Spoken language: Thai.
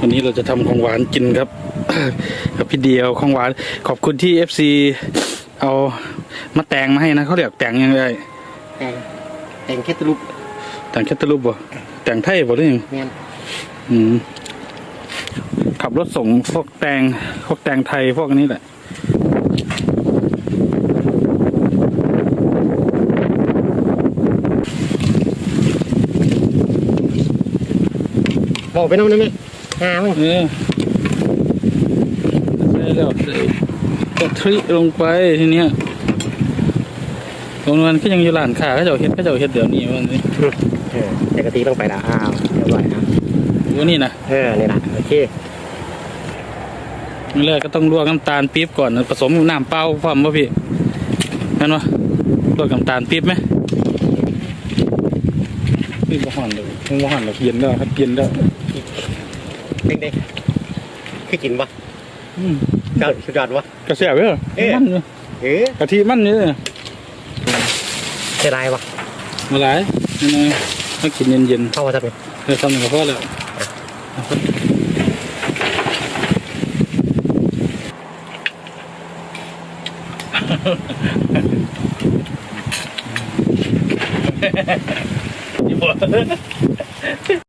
วันนี้เราจะทำของหวานกินครับกับพี่เดียวของหวาน ขอบคุณที่ FC เอามาแต่งมาให้นะเขาเรียกแต่งยังไงแต่งแต่งแค่ตะลุกแต่งแคตตาลูปบ่แต่งไทยบ่หรือยังแม่นอืมขับรถส่งพวกแตงพวกแตงไทยพวกนี้แหละบอกไปน้องได้ไหมหามั้งเออใช่แล้วใส่กะทิลงไปทีเนี้ยตรงนั้นก็ยังอยู่ร้านค้าเขาเจ้าเฮ็ดเขาเจ้าเฮ็ดเดี๋ยวนี้วันนี้เออแต่กะทิต้องไปละอ้าวเรียบร้อยครับวันนี้นะเออนี่แหละโอเคนี่แรกก็ต้องลวกน้ำตาลปี๊บก่อนนะผสมน้ำเปล่าพร้อมป่ะพี่นั่นวะลวกน้ำตาลปี๊บไหมนี่บ่ห่อนเลยมันบ่ห่อนหรอกเย็นแล้วครับเย็นแล้ว เด้งเด้งคือกินปะอืมยอดสุดยอดวะกระเสียบเด้อเอ๊ะมันอยู่เอ๊ะกะทิมันนี่เสียดายวะมาหลายนี่นะมากินเย็นเข้ามาทำไมๆเดี๋ยวทำหนึ่งก็พอแล้ว